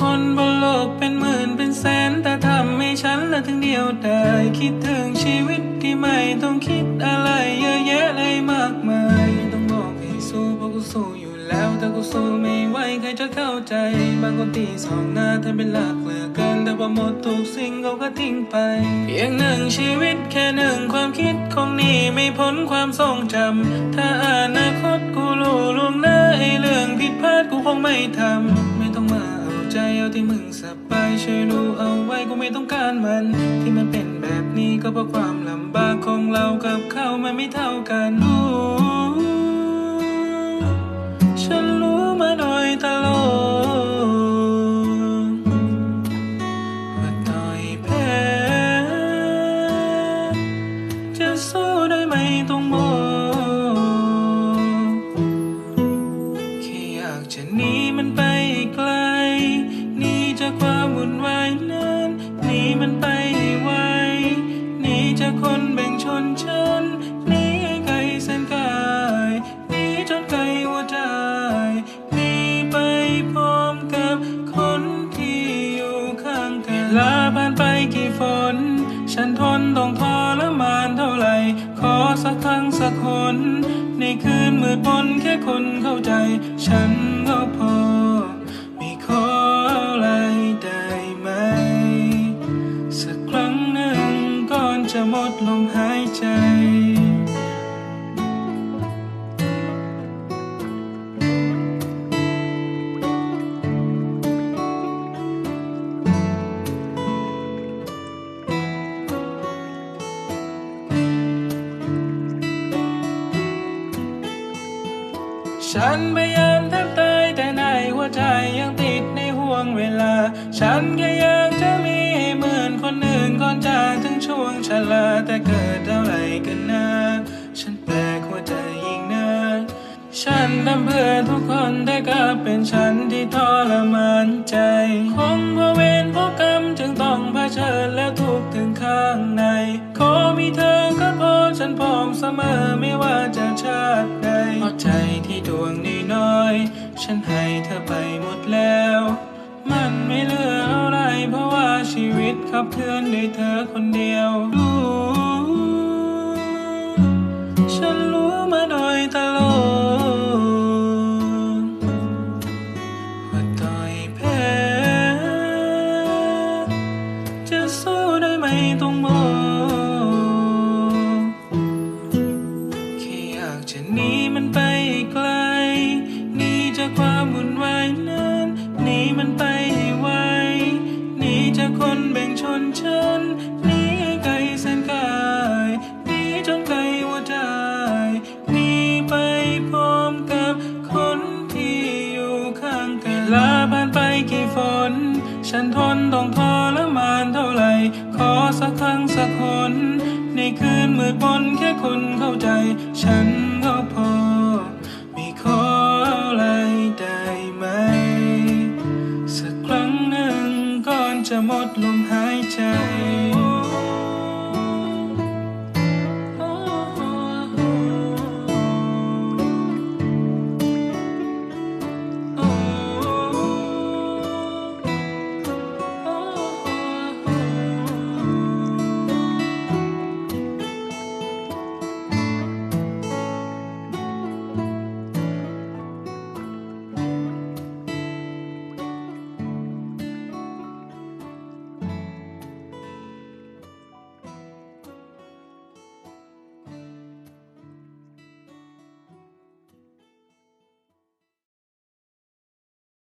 คนบนโลกเป็นหมื่นเป็นแสน แต่ทำให้ฉันละถึงเดียวดายคิดถึงชีวิตที่ไม่ต้องคิดอะไรเยอะแยะเลยมากมาย ต้องบอกให้สู้เพราะกูสู้อยู่แล้วแต่กูสู้ไม่ไหวใครจะเข้าใจ บางคนตีสองหน้าทำเป็นหลักเหลือเกิน แต่พอหมดทุกสิ่งเขาก็ทิ้งไป เพียงหนึ่งชีวิตแค่หนึ่งความคิดคงหนีไม่พ้นความทรงจำถ้าอนาคตกูรู้ล่วงหน้าไอ้เรื่องผิดพลาดกูคงไม่ทำ ที่มึงสบายช่วยรู้เอาไว้กูไม่ต้องการมัน ที่มันเป็นแบบนี้ก็เพราะความลำบากของเรากับเขามันไม่เท่ากันรู้ คนแบ่งชนชั้นนี้ไกลแสนไกลหนีจนไกลหัวใจนีไปพร้อมกับคนที่อยู่ข้างกันเวลาผ่านไปกี่ฝน ฉันทนต้องทรมานเท่าไหร่ ขอสักครั้งสักคน ในคืนมืดมนแค่คนเข้าใจ ฉันก็พอ ฉันพยายามแทบตายแต่ในหัวใจยังติดในห่วงเวลา ฉันแค่อยากจะมีให้เหมือนคนอื่นก่อนจะถึงช่วงชราแต่เกิดอะไรกันนะฉันแปลกหัวใจยิ่งนักฉันทำเพื่อทุกคนแต่กลับเป็นฉันที่ทรมานใจ คงเพราะเวรเพราะกรรมจึงต้องเผชิญและทุกข์ถึงข้างใน ขอมีเธอก็พอฉันพร้อมเสมอไม่ว่าจะชาติใดเพรา ใจที่ดวงน้อยๆฉันให้เธอไปหมดแล้ว มันไม่เหลืออะไรเพราะว่าชีวิตขับเคลื่อนด้วยเธอคนเดียวรู้ฉันรู้มาโดยตลอดว่าต่อยแพ้จะสู้ได้ไหมต้องบอก ไปให้ไวหนีจากคนแบ่งชนชั้นหนีไกลแสนไกลหนีจนไกลหัวใจหนีไปพร้อมกับคนที่อยู่ข้างกันลาผ่านไปกี่ฝน ฉันทนต้องทรมานเท่าไหร่ ขอสักครั้งสักคน ในคืนมืดมนแค่คนเข้าใจ ฉัน จะหมดลมหายใจ